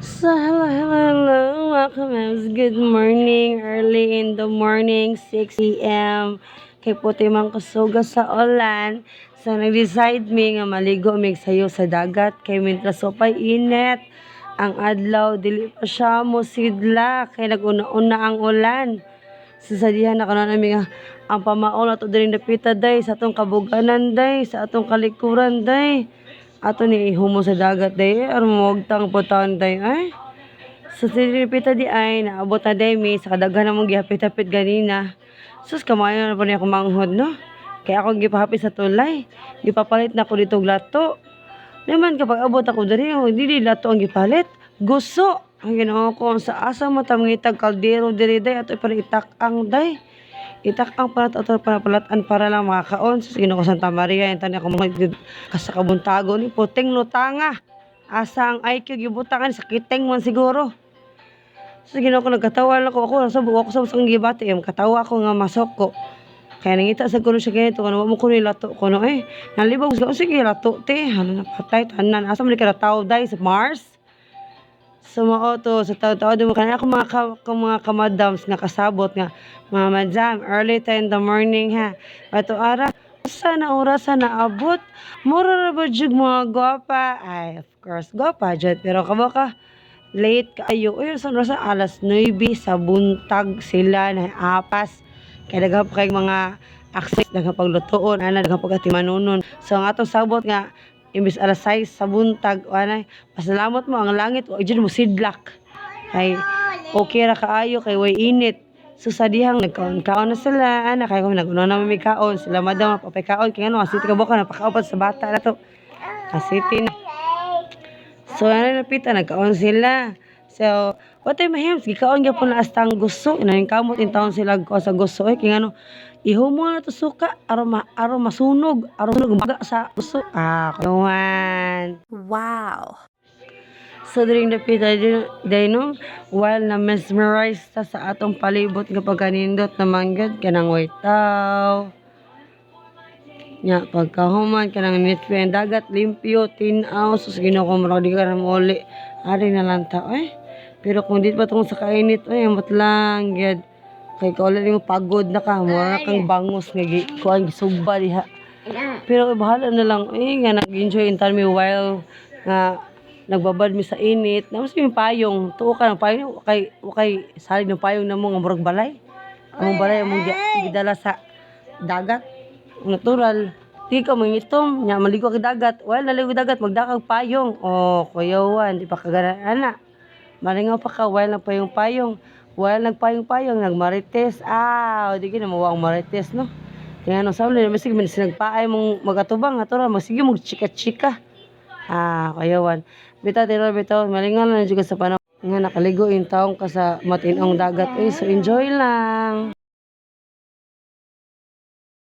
So, hello, hello, hello. Welcome, guys. Good morning. Early in the morning, 6 a.m. Kay puti man kusuga sa ulan. So, nag-decide mi nga maligo mig sayo sa dagat. Kay mintra so pa'y init. Ang adlaw, dili pa siya mo sidla. Kay nag-una-una ang ulan. So, sa dihan na kanon nga ang pamaon ato diri napita day sa atong kabuganan day sa atong kalikuran day ato ni ihumo sa dagat day aron mogtang putan day ay. Sa sinipita di ay naabot na day mi sa kadaghan namong gihapit-hapit ganina. Sus kamayo na pa niya kumanghod no? Kaya ako gipahapit sa tulay. Gipapalit na ko dito lato. Naman kapag abot ako diri oh, dili lato ang gipalit. Gusto ang ginoo ko sa asa mo tamngitag kaldero diri day ato itak ang day itak ang palat para palatan para lang makakaon sa Ginoo ko Santa Maria yung tani ako mga kasakabuntago ni puting lutanga. Asa ang IQ gibutangan sa kiteng man siguro. Sa Ginoo ko nagkatawa lang ko ako sa buko ko sa usang gibati eh, katawa ako nga masok ko. Kaya nangita sa kuno siya ganito kano mo kuno lato kuno eh nalibog ko sige lato te ano na patay tanan. Asa man ka tao dai sa Mars sa mga auto, sa tao-tao, mo kanina ako mga, ka, ka- mga kamadams nga kasabot nga, mga madam, early tayo in the morning ha. Ato ara, sana oras na abot. Mura na ba jud mga gwapa? Ay, of course, gwapa jud. Pero kamo ka, late kayo. Uy, sa na alas 9 sa buntag sila na apas. Kaya daghang pa kayong mga akses, daghang paglutuon, ana, daghang pagkatimanunon. So, ang atong sabot nga, imbis alas 6 sa buntag, anay, pasalamat mo, ang langit, o dyan mo sidlak. Ay, okay ra kaayo, kay way init. So sa dihang nagkaon-kaon na sila, ana, kaya kung nag-uno na may kaon, sila madam, papay kaon, kaya ano, asiti ka buka, napakaupat sa bata na to. Asiti na. So, ano napita, nagkaon sila. So, what time mahims, gikaon gyud po na hasta ang gusto. Inaning kamot in taon sila ko sa gusto. Eh, kaya ano, ihumo na to suka, aron ma, aron masunog, aron sunog maga sa gusto. Ah, kanuhan. Wow. So, during the pita, day no, while na mesmerize ta sa atong palibot nga pagkanindot na manggad, kanang waitaw. Nya, pagkahuman, kanang ang dagat, limpyo, tinaw, sus ginoo ko marag di ka na muli. Ari na lang ta, eh. Pero kung di pa tong sa kainit, ay, amot lang, gyud. Kay ka ulit mo pagod na ka, mura kang bangus nga gi, kuan gisugba diha. Pero bahala na lang, eh, nga nag-enjoy in time while nga nagbabad mi sa init. Namas mi payong, tuo ka ng payong, kay kay salig ng payong na mo nga murag balay. Among balay among gi- gidala sa dagat. Natural. Di ka mangitom, nya maligo ka dagat. Well, naligo dagat, magdakag payong. Oh, kuyawan, di pa kagana ana. Malingaw pa ka, while na payong payong. While nagpayong-payong, nagmarites. Ah, di ka na mawang marites, no? Kaya no, sabi nila, masig, sinagpaay mong magatubang, ato ra, masige mong chika-chika. Ah, kayawan. Bitaw, tiro, bitaw, malingaw na juga sa panahon nga nakaligo yung taong ka sa matinong dagat. Eh, so enjoy lang.